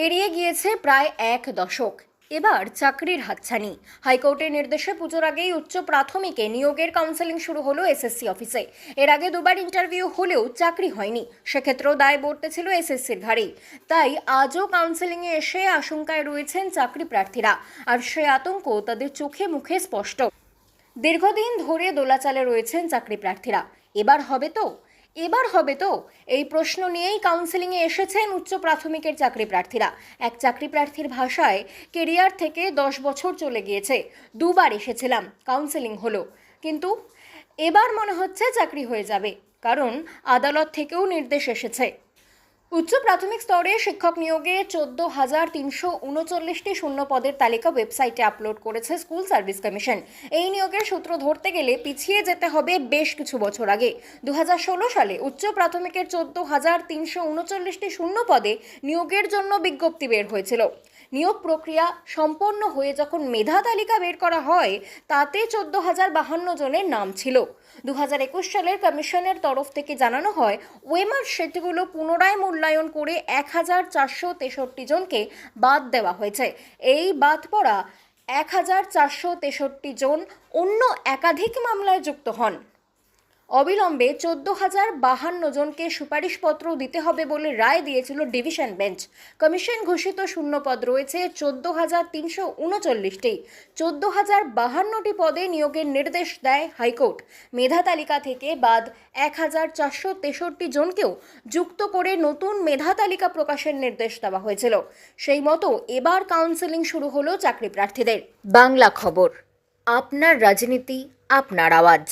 পেরিয়ে গিয়েছে প্রায় এক দশক। এবার চাকরির হাতছানি। হাইকোর্টের নির্দেশে পুজোর আগেই উচ্চ প্রাথমিকে নিয়োগের কাউন্সেলিং শুরু হলো এসএসসি অফিসে। এর আগে দুবার ইন্টারভিউ হলেও চাকরি হয়নি। সেক্ষেত্রেও দায় বর্তেছিল এসএসসির ঘাড়েই। তাই আজও কাউন্সেলিংয়ে এসে আশঙ্কায় রয়েছেন চাকরি প্রার্থীরা। আর সে আতঙ্ক তাদের চোখে মুখে স্পষ্ট। দীর্ঘদিন ধরে দোলাচালে রয়েছেন চাকরি প্রার্থীরা। এবার হবে তো এবার হবে তো। এই প্রশ্ন নিয়েই কাউন্সেলিংয়ে এসেছেন উচ্চ প্রাথমিকের চাকরি প্রার্থীরা। এক চাকরি প্রার্থীর ভাষায় কেরিয়ার থেকে দশ বছর চলে গিয়েছে। দুবার এসেছিলাম কাউন্সেলিং হলো। কিন্তু এবার মনে হচ্ছে চাকরি হয়ে যাবে, কারণ আদালত থেকেও নির্দেশ এসেছে। উচ্চ প্রাথমিক স্তরে শিক্ষক নিয়োগে চোদ্দ হাজার তিনশো উনচল্লিশটি শূন্য পদের তালিকা ওয়েবসাইটে আপলোড করেছে স্কুল সার্ভিস কমিশন। এই নিয়োগের সূত্র ধরতে গেলে পিছিয়ে যেতে হবে বেশ কিছু বছর আগে। দু হাজার ষোলো সালে উচ্চ প্রাথমিকের চোদ্দ হাজার তিনশো উনচল্লিশটি শূন্য পদে নিয়োগের জন্য বিজ্ঞপ্তি বের হয়েছিল। নিয়োগ প্রক্রিয়া সম্পন্ন হয়ে যখন মেধা তালিকা বের করা হয়, তাতে চোদ্দ হাজার বাহান্ন জনের নাম ছিল। দু হাজার একুশ সালের কমিশনের তরফ থেকে জানানো হয়, ওয়েমার সেটগুলো পুনরায় মূল্যায়ন করে এক হাজার চারশো তেষট্টি জনকে বাদ দেওয়া হয়েছে। এই বাদ পড়া এক হাজার চারশো তেষট্টি জন অন্য একাধিক মামলায় যুক্ত হন। অবিলম্বে চোদ্দ হাজার বাহান্ন জনকে সুপারিশপত্র দিতে হবে বলে রায় দিয়েছিল ডিভিশন বেঞ্চ। কমিশন ঘোষিত শূন্যপদ রয়েছে চোদ্দ হাজার তিনশো উনচল্লিশটি। চোদ্দ হাজার বাহান্নটি পদে নিয়োগের নির্দেশ দেয় হাইকোর্ট। মেধা তালিকা থেকে বাদ এক হাজার চারশো তেষট্টি জনকেও যুক্ত করে নতুন মেধা তালিকা প্রকাশের নির্দেশ দেওয়া হয়েছিল। সেই মতো এবার কাউন্সেলিং শুরু হলো চাকরি প্রার্থীদের। বাংলা খবর, আপনার রাজনীতি, আপনার আওয়াজ।